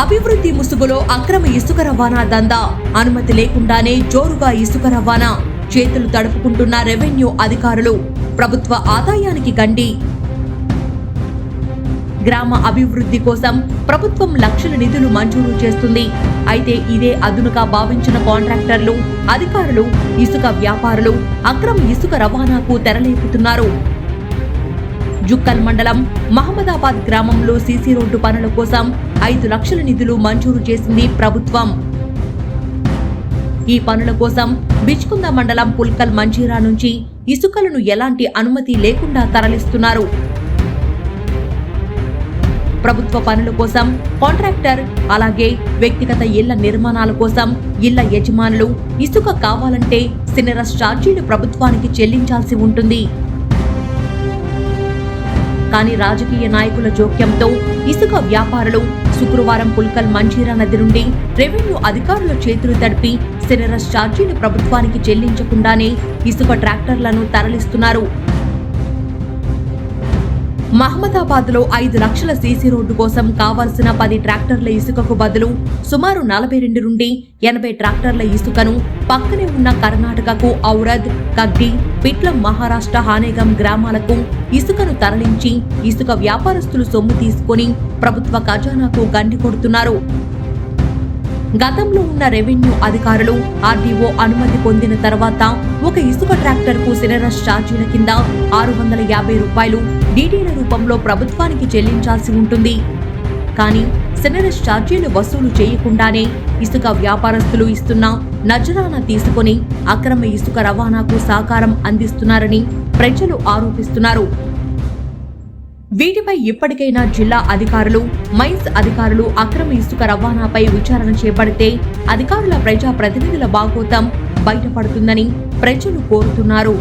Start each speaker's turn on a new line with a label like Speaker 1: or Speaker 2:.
Speaker 1: అభివృద్ధి ముసుగులో అక్రమ ఇసుక రవాణా దందా. అనుమతి లేకుండానే జోరుగా ఇసుక రవాణా. చేతులు తడుపుకుంటున్న రెవెన్యూ అధికారులు ప్రభుత్వ ఆదాయానికి గండి. గ్రామ అభివృద్ధి కోసం ప్రభుత్వం లక్షల నిధులు మంజూరు చేస్తుంది. అయితే ఇదే అదునుగా భావించిన కాంట్రాక్టర్లు అధికారులు ఇసుక వ్యాపారులు అక్రమ ఇసుక రవాణాకు తెరలేపుతున్నారు. జుక్కల్ మండలం మహమ్మదాబాద్ గ్రామంలో సీసీ రోడ్డు పనుల కోసం ఐదు లక్షల నిధులు మంజూరు చేసింది ప్రభుత్వం. ఈ పనుల కోసం బిచ్కుంద మండలం పుల్కల్ మంజీరా నుంచి ఇసుకలను ఎలాంటి అనుమతి లేకుండా తరలిస్తున్నారు. ప్రభుత్వ పనుల కోసం కాంట్రాక్టర్ అలాగే వ్యక్తిగత ఇళ్ళ నిర్మాణాల కోసం ఇళ్ళ యజమానులు ఇసుక కావాలంటే సినరస్ ఛార్జీలు ప్రభుత్వానికి చెల్లించాల్సి ఉంటుంది. కానీ రాజకీయ నాయకుల జోక్యంతో ఇసుక వ్యాపారులు శుక్రవారం పుల్కల్ మంజీరా నది నుండి రెవెన్యూ అధికారుల చేతులు తడిపి సెనరస్ ఛార్జీలు ప్రభుత్వానికి చెల్లించకుండానే ఇసుక ట్రాక్టర్లను తరలిస్తున్నారు. మహమ్మదాబాద్లో ఐదు లక్షల సీసీ రోడ్డు కోసం కావాల్సిన పది ట్రాక్టర్ల ఇసుకకు బదులు సుమారు నలభై రెండు నుండి ఎనభై ట్రాక్టర్ల ఇసుకను పక్కనే ఉన్న కర్ణాటకకు ఔరద్ కగ్గి పిట్లం మహారాష్ట్ర హానేగం గ్రామాలకు ఇసుకను తరలించి ఇసుక వ్యాపారస్తులు సొమ్ము తీసుకుని ప్రభుత్వ ఖజానాకు గండి కొడుతున్నారు. గతంలో ఉన్న రెవెన్యూ అధికారులు ఆర్డీఓ అనుమతి పొందిన తర్వాత ఒక ఇసుక ట్రాక్టర్కు సినరస్ ఛార్జీల కింద ఆరు వందల యాభై రూపాయలు డీడీల రూపంలో ప్రభుత్వానికి చెల్లించాల్సి ఉంటుంది. కానీ సినరస్ ఛార్జీలు వసూలు చేయకుండానే ఇసుక వ్యాపారస్తులు ఇస్తున్న నజరానా తీసుకొని అక్రమ ఇసుక రవాణాకు సహకారం అందిస్తున్నారని ప్రజలు ఆరోపిస్తున్నారు. వీటిపై ఇప్పటికైనా జిల్లా అధికారులు మైన్స్ అధికారులు అక్రమ ఇసుక రవాణాపై విచారణ చేపడితే అధికారుల ప్రజా ప్రతినిధుల బాగోతం బయటపడుతుందని ప్రజలు కోరుతున్నారు.